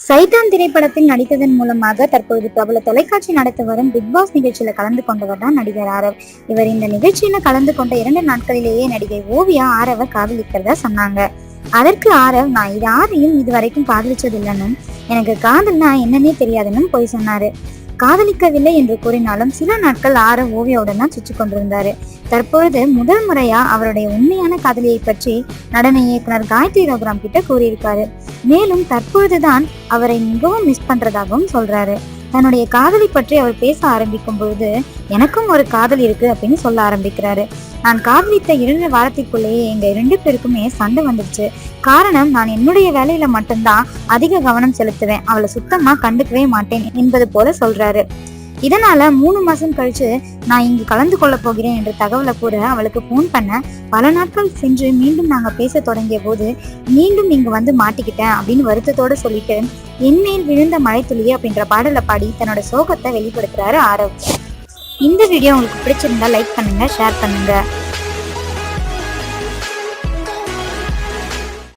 சைதான் திரைப்படத்தில் நடித்ததன் மூலமாக தற்போது பிரபல தொலைக்காட்சி நடத்தி வரும் பிக் பாஸ் நிகழ்ச்சியில கலந்து கொண்டவர் தான் நடிகர் ஆரவ். இவர் இந்த நிகழ்ச்சியில கலந்து கொண்ட இரண்டு நாட்களிலேயே நடிகை ஓவியா ஆரவ காதலிக்கிறதா சொன்னாங்க. அதற்கு ஆரவ் நான் யாரையும் இதுவரைக்கும் காதலிச்சதில்லைன்னு எனக்கு காதல்னா என்னன்னே தெரியாதுன்னு போய் சொன்னாரு. காதலிக்கவில்லை என்று கூறினாலும் சில நாட்கள் ஆர ஓவியாவுடன் தான் சுற்றி கொண்டிருந்தாரு. தற்பொழுது முதல் முறையா அவருடைய உண்மையான காதலியை பற்றி நடன இயக்குனர் காயத்ரி ரகுராம் கிட்ட கூறியிருக்காரு. மேலும் தற்பொழுதுதான் அவரை மிகவும் மிஸ் பண்றதாகவும் சொல்றாரு. தன்னுடைய காதலி பற்றி அவர் பேச ஆரம்பிக்கும் பொழுது எனக்கும் ஒரு காதல் இருக்கு அப்படின்னு சொல்ல ஆரம்பிக்கிறாரு. நான் காதலித்த இரண்டு வாரத்திற்குள்ளேயே எங்க ரெண்டு பேருக்குமே சண்டை வந்துடுச்சு. காரணம் நான் என்னுடைய வேலையில மட்டும்தான் அதிக கவனம் செலுத்துவேன். அவளை சுத்தமா கண்டுக்கவே மாட்டேன் என்பது போல சொல்றாரு. இதனால மூணு மாசம் கழிச்சு நான் இங்கு கலந்து கொள்ள போகிறேன் என்ற தகவலை கூற அவளுக்கு ஃபோன் பண்ண பல நாட்கள் சென்று மீண்டும் நாங்க பேச தொடங்கிய போது மீண்டும் இங்கு வந்து மாட்டிக்கிட்டேன் அப்படின்னு வருத்தத்தோட சொல்லிட்டு என்மேல் விழுந்த மழைத்துளி அப்படின்ற பாடலை பாடி தன்னோட சோகத்தை வெளிப்படுத்துறாரு ஆரவ். இந்த வீடியோ உங்களுக்கு பிடிச்சிருந்தா லைக் பண்ணுங்க ஷேர் பண்ணுங்க.